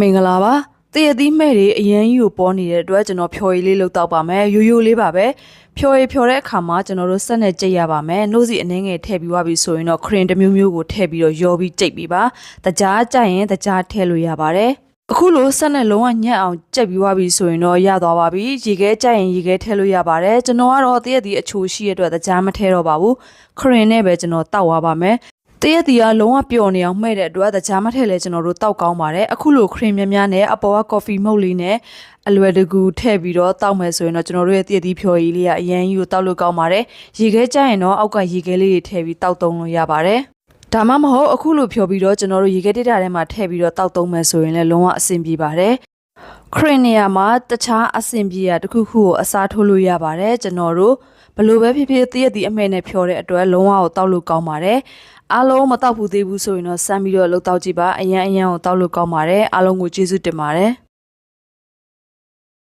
မင်္ဂလာပါတရသီးမဲ့တွေအရန်ကြီးကိုပေါ်နေတဲ့အတွက်ကျွန်တော်ဖြော်ရည်လေးလုပ်တော့ပါမယ်ရိုးရိုးလေးပါပဲဖြော်ရည်ဖြော်တဲ့အခါမှာကျွန်တော်တို့ဆက်နဲ့ကြိတ်ရပါမယ်နှုတ်စီအနှဲငယ်ထည့်ပြီးွားပြီဆိုရင်တော့ခရင်တစ်မျိုးမျိုးကိုထည့်ပြီးတော့ရောပြီးကြိတ်ပြီးပါတကြားကြိုက်ရင်တကြားထည့်လို့ရပါတယ်အခုလိုဆက်နဲ့လုံးဝညက်အောင်ကြက်ပြီးွားပြီဆိုရင်တော့ရသွားပါပြီရေခဲကြိုက်ရင်ရေခဲထည့်လို့ရပါတယ်ကျွန်တော်ကတော့တရက်ဒီအချိုရှိရတဲ့အတွက်တကြားမထည့်တော့ပါဘူးခရင်နဲ့ပဲကျွန်တော်တောက်သွားပါမယ် တရက်ဒီကလုံးဝပျော်နေအောင်မှဲ့တဲ့အတွက်တကြားမထည့်လဲကျွန်တော်တို့တောက်ကောင်းပါတယ်အခုလိုခရင်များများနဲ့အပေါ်ကကော်ဖီမုတ်လေးနဲ့အလွယ်တကူထည့်ပြီးတော့တောက်မယ်ဆိုရင်တော့ကျွန်တော်တို့ရဲ့တရက်ဒီဖြော်ရည်လေးကအရန်ကြီးကိုတောက်လို့ကောင်းပါတယ်ရေခဲကြိုက်ရင်တော့အောက်ကရေခဲလေးတွေထည့်ပြီးတောက်သုံးလို့ရပါတယ်ဒါမှမဟုတ်အခုလိုဖြော်ပြီးတော့ကျွန်တော်တို့ရေခဲတိတာထဲမှာထည့်ပြီးတော့တောက်သုံးမယ်ဆိုရင်လည်းလုံးဝအဆင်ပြေပါတယ် ခရင်နေရာမှာတခြားအဆင်ပြေရတစ်ခုခုကိုအစားထိုးလို့ရပါတယ်ကျွန်တော်တို့ဘလို့ပဲဖြစ်ဖြစ်တရက်ဒီအမဲနဲ့ဖြော်တဲ့အတွက်လုံးဝကိုတောက်လို့ကောင်းပါတယ်အားလုံးမတောက်ဘူးသေးဘူးဆိုရင်တော့စမ်းပြီးတော့လှုပ်တောက်ကြည့်ပါအရန်အရန်ကိုတောက်လို့ကောင်းပါတယ်အားလုံးကိုကျေးဇူးတင်ပါတယ်